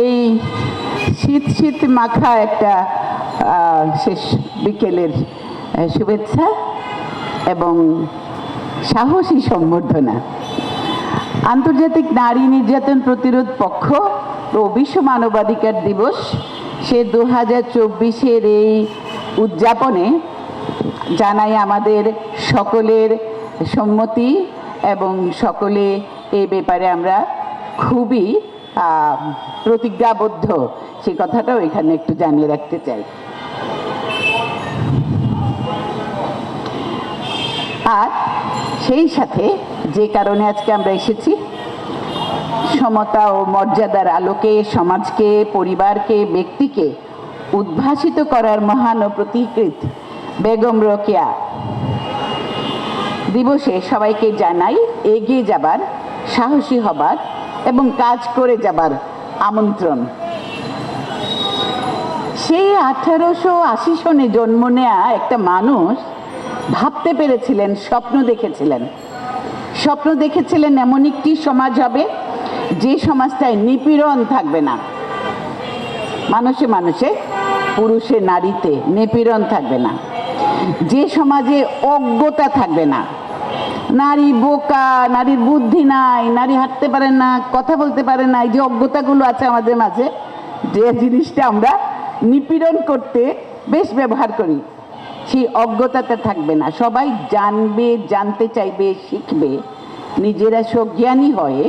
এই শীত শীত মাখা একটা শেষ বিকেলের শুভেচ্ছা এবং সাহসী সম্বর্ধনা। আন্তর্জাতিক নারী নির্যাতন প্রতিরোধ পক্ষ ও বিশ্ব মানবাধিকার দিবস সে দু হাজার চব্বিশের এই উদযাপনে জানাই আমাদের সকলের সম্মতি এবং সকলে এই ব্যাপারে আমরা খুবই প্রতিজ্ঞাবদ্ধ। সে কথাটাও এখানে একটু জানিয়ে রাখতে চাই। আর সেই সাথে যে কারণে আজকে আমরা এসেছি, সমতা ও মর্যাদার আলোকে, সমাজকে, পরিবারকে, ব্যক্তিকে উদ্ভাসিত করার মহান ও প্রতিকৃত বেগম রোকেয়া দিবসে সবাইকে জানাই এগিয়ে যাবার, সাহসী হবার এবং কাজ করে যাবার আমন্ত্রণ। সেই আঠারোশো আশি সনে জন্ম নেয়া একটা মানুষ ভাবতে পেরেছিলেন, স্বপ্ন দেখেছিলেন। স্বপ্ন দেখেছিলেন এমন একটি সমাজ হবে, যে সমাজটায় নিপীড়ন থাকবে না। মানুষে মানুষে, পুরুষে নারীতে নিপীড়ন থাকবে না। যে সমাজে অজ্ঞতা থাকবে না। নারী বোকা, নারীর বুদ্ধি নাই, নারী হাঁটতে পারে না, কথা বলতে পারে না, এই যে অজ্ঞতাগুলো আছে আমাদের মাঝে, যে জিনিসটা আমরা নিপীড়ন করতে বেশ ব্যবহার করি, সেই অজ্ঞতাটা থাকবে না। সবাই জানবে, জানতে চাইবে, শিখবে, নিজেরা সজ্ঞানী হয়ে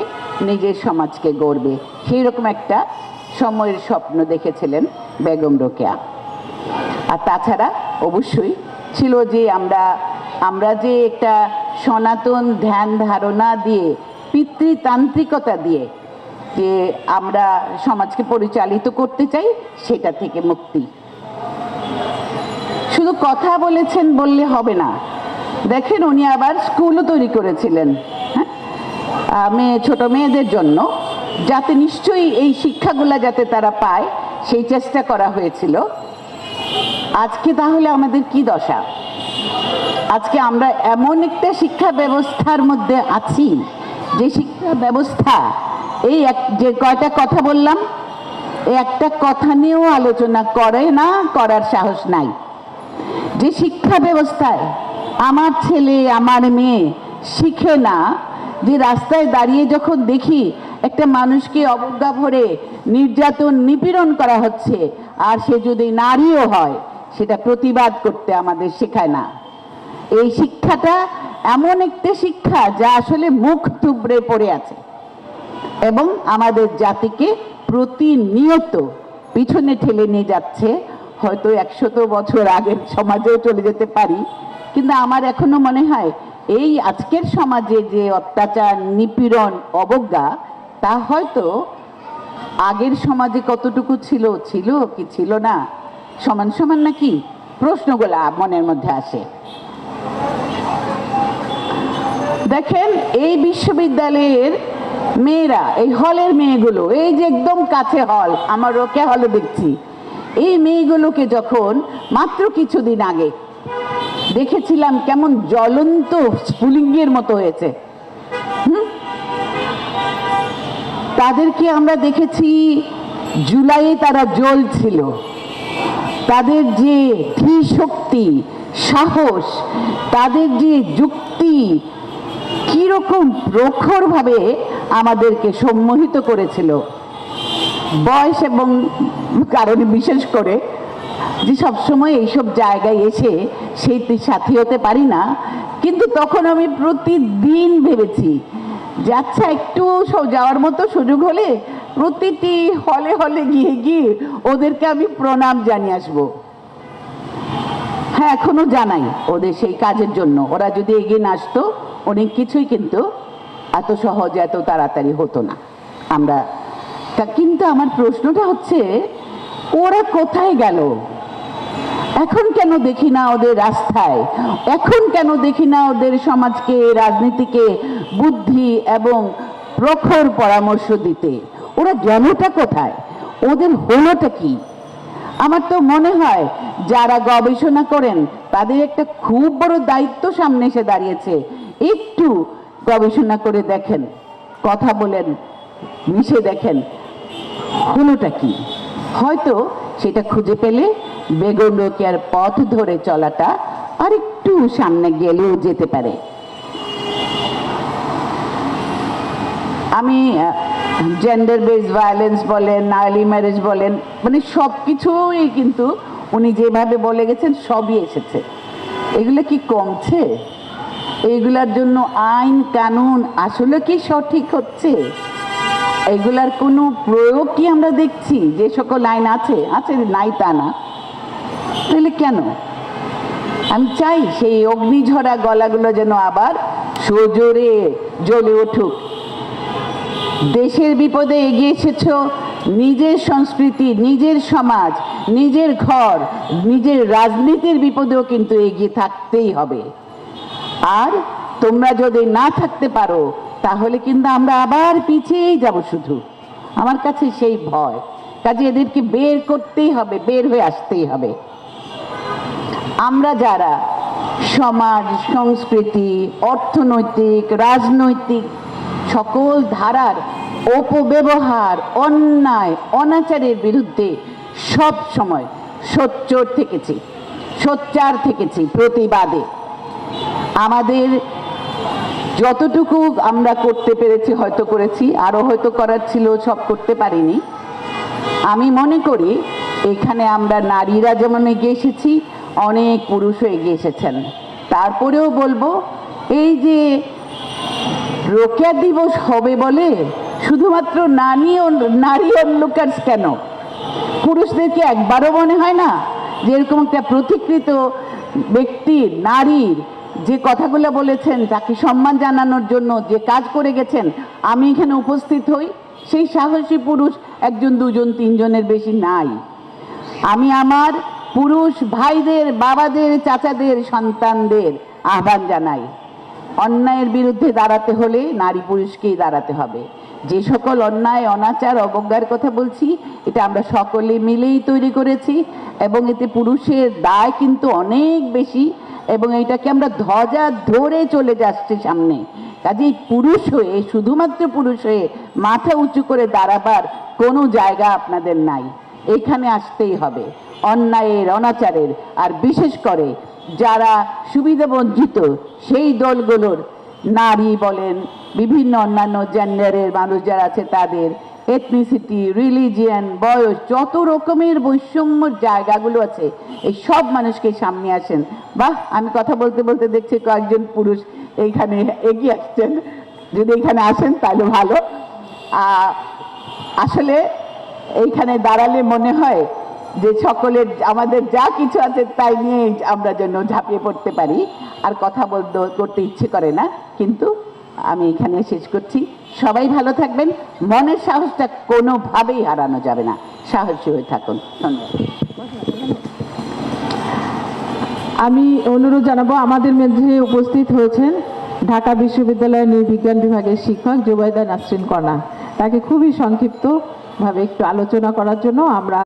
নিজের সমাজকে গড়বে। সেই রকম একটা সময়ের স্বপ্ন দেখেছিলেন বেগম রোকেয়া। আর তাছাড়া অবশ্যই ছিল যে আমরা আমরা যে একটা সনাতন ধ্যান ধারণা দিয়ে, পিতৃতান্ত্রিকতা দিয়ে যে আমরা সমাজকে পরিচালিত করতে চাই, সেটা থেকে মুক্তি। শুধু কথা বলেছেন বললে হবে না। দেখেন উনি আবার স্কুলও তৈরি করেছিলেন হ্যাঁ? মেয়ে, ছোট মেয়েদের জন্য, যাতে নিশ্চয়ই এই শিক্ষাগুলো যাতে তারা পায়, সেই চেষ্টা করা হয়েছিল। আজকে তাহলে আমাদের কি দশা? আজকে আমরা এমন একটা শিক্ষা ব্যবস্থার মধ্যে আছি, যে শিক্ষা ব্যবস্থা, এই এক, যে কয়টা কথা বললাম, এই একটা কথা নিয়েও আলোচনা করে না, করার সাহস নাই। যে শিক্ষা ব্যবস্থায় আমার ছেলে, আমার মেয়ে শিখে না, যে রাস্তায় দাঁড়িয়ে যখন দেখি একটা মানুষকে অবজ্ঞা ভরে নির্যাতন নিপীড়ন করা হচ্ছে, আর সে যদি নারীও হয় সেটা প্রতিবাদ করতে আমাদের শেখায় না। এই শিক্ষাটা এমন একটা শিক্ষা যা আসলে মুখ থুবড়ে পড়ে আছে এবং আমাদের জাতিকে প্রতিনিয়ত পিছনে ঠেলে নিয়ে যাচ্ছে। হয়তো একশত বছর আগের সমাজেও চলে যেতে পারি, কিন্তু আমার এখনও মনে হয় এই আজকের সমাজে যে অত্যাচার, নিপীড়ন, অবজ্ঞা, তা হয়তো আগের সমাজে কতটুকু ছিল ছিল কি ছিল না সমান সমান নাকি? প্রশ্নগুলা মনের মধ্যে আসে। দেখেন, এই বিশ্ববিদ্যালয়ের মেয়েরা, এই হলের মেয়েগুলো, এই যে একদম কাছে হল, আমার রোকে হলে দেখছি, এই মেয়েগুলোকে যখন মাত্র কিছুদিন আগে দেখেছিলাম কেমন জ্বলন্ত স্ফুলিঙ্গের মতো হয়েছে? তাদেরকে আমরা দেখেছি, জুলাইয়ে তারা জ্বলছিল। তাদের যে শক্তি, সাহস, তাদের যে যুক্তি, কীরকম প্রখরভাবে আমাদেরকে সম্মোহিত করেছিল। বয়স এবং কারণে বিশেষ করে যে সবসময় এইসব জায়গায় এসে সেই সাথী হতে পারি না, কিন্তু তখন আমি প্রতিদিন ভেবেছি যে আচ্ছা একটু যাওয়ার মতো সুযোগ হলে প্রতিটি হলে হলে গিয়ে গিয়ে ওদেরকে আমি প্রণাম জানিয়ে আসব। হ্যাঁ এখনও জানাই ওদের সেই কাজের জন্য। ওরা যদি এগিয়ে না আসতো, অনেক কিছুই কিন্তু এত সহজে, এত তাড়াতাড়ি হতো না। আমরা, তা কিন্তু আমার প্রশ্নটা হচ্ছে, ওরা কোথায় গেল? এখন কেন দেখি না ওদের রাস্তায়? এখন কেন দেখি না ওদের সমাজকে, রাজনীতিকে বুদ্ধি এবং প্রখর পরামর্শ দিতে? ওরা গেলটা কোথায়? ওদের হলোটা কি? আমার তো মনে হয় যারা গবেষণা করেন, তাদের একটা খুব বড় দায়িত্ব সামনে এসে দাঁড়িয়েছে। একটু গবেষণা করে দেখেন, কথা বলেন, মিশে দেখেন, হলোটা কি? হয়তো সেটা খুঁজে পেলে বেগম রোকেয়ার পথ ধরে চলাটা আর একটু সামনে গেলেও যেতে পারে। আমি জেন্ডার বেস ভায়োলেন্স বলেন আর্লি ম্যারেজ বলেন মানে সব কিছুই কিন্তু উনি যেভাবে বলে গেছেন, সবই এসেছে। এগুলো কি কমছে? এইগুলার জন্য আইন কানুন আসলে কি সঠিক হচ্ছে? এগুলার কোনো প্রয়োগ কি আমরা দেখছি? যে সকল আইন আছে আছে নাই তা না। তাহলে কেন? আমি চাই সেই অগ্নিঝরা গলাগুলো যেন আবার সজোরে জ্বলে উঠুক। দেশের বিপদে এগিয়ে এসেছ, নিজের সংস্কৃতি, নিজের সমাজ, নিজের ঘর, নিজের রাজনীতির বিপদেও কিন্তু এগিয়ে থাকতেই হবে। আর তোমরা যদি না থাকতে পারো, তাহলে কিন্তু আমরা আবার পিছিয়েই যাব শুধু। আমার কাছে সেই ভয়। কাজে এদেরকে বের করতেই হবে, বের হয়ে আসতেই হবে। আমরা যারা সমাজ, সংস্কৃতি, অর্থনৈতিক, রাজনৈতিক সকল ধারার অপব্যবহার, অন্যায়, অনাচারের বিরুদ্ধে সব সময় সোচ্চর থেকেছি, সোচ্চার থেকেছি প্রতিবাদে। আমাদের যতটুকু আমরা করতে পেরেছি হয়তো করেছি আরও হয়তো করার ছিল, সব করতে পারিনি। আমি মনে করি এখানে আমরা নারীরা যেমন এগিয়ে এসেছি, অনেক পুরুষও এগিয়ে এসেছেন। তারপরেও বলব, এই যে রোকেয়া দিবস হবে বলে শুধুমাত্র নারী ও নারী অনলুকার্স কেন? পুরুষদেরকে একবারও মনে হয় না যে এরকম একটা প্রতিকৃত ব্যক্তির নারীর যে কথাগুলো বলেছেন, তাকে সম্মান জানানোর জন্য যে কাজ করে গেছেন, আমি এখানে উপস্থিত হই। সেই সাহসী পুরুষ একজন, দুজন, তিনজনের বেশি নাই। আমি আমার পুরুষ ভাইদের, বাবাদের, চাচাদের, সন্তানদের আহ্বান জানাই। অন্যায়ের বিরুদ্ধে দাঁড়াতে হলে নারী পুরুষকেই দাঁড়াতে হবে। যে সকল অন্যায়, অনাচার, অবজ্ঞার কথা বলছি, এটা আমরা সকলে মিলেই তৈরি করেছি এবং এতে পুরুষের দায় কিন্তু অনেক বেশি এবং এটাকে আমরা ধ্বজা ধরে চলে যাচ্ছি সামনে। কাজেই পুরুষ হয়ে, শুধুমাত্র পুরুষ হয়ে মাথা উঁচু করে দাঁড়াবার কোনো জায়গা আপনাদের নাই। এখানে আসতেই হবে। অন্যায়ের, অনাচারের, আর বিশেষ করে যারা সুবিধা বঞ্চিত, সেই দলগুলোর নারী বলেন বিভিন্ন অন্যান্য জেন্ডারের মানুষ যারা আছে তাদের এথনিসিটি রিলিজিয়ান বয়স, যত রকমের বৈষম্য জায়গাগুলো আছে, এই সব মানুষকে সামনে আসেন। বাহ, আমি কথা বলতে বলতে দেখছি কয়েকজন পুরুষ এইখানে এগিয়ে আসছেন। যদি এখানে আসেন তাহলে ভালো। আসলে এইখানে দাঁড়ালে মনে হয় যে সকলের, আমাদের যা কিছু আছে তাই নিয়ে আমরা যেন ঝাঁপিয়ে পড়তে পারি। আর কথা বলতে, করতে ইচ্ছে করে না। কিন্তু আমি এখানে শেষ করছি। সবাই ভালো থাকবেন। মনের সাহসটা কোনোভাবেই হারানো যাবে না। সাহসী হয়ে থাকুন। আমি অনুরোধ জানাব, আমাদের মধ্যে উপস্থিত হয়েছেন ঢাকা বিশ্ববিদ্যালয়ের নৃবিজ্ঞান বিভাগের শিক্ষক জুবাইদা নাসরিন কণা তাকে খুবই সংক্ষিপ্তভাবে একটু আলোচনা করার জন্য আমরা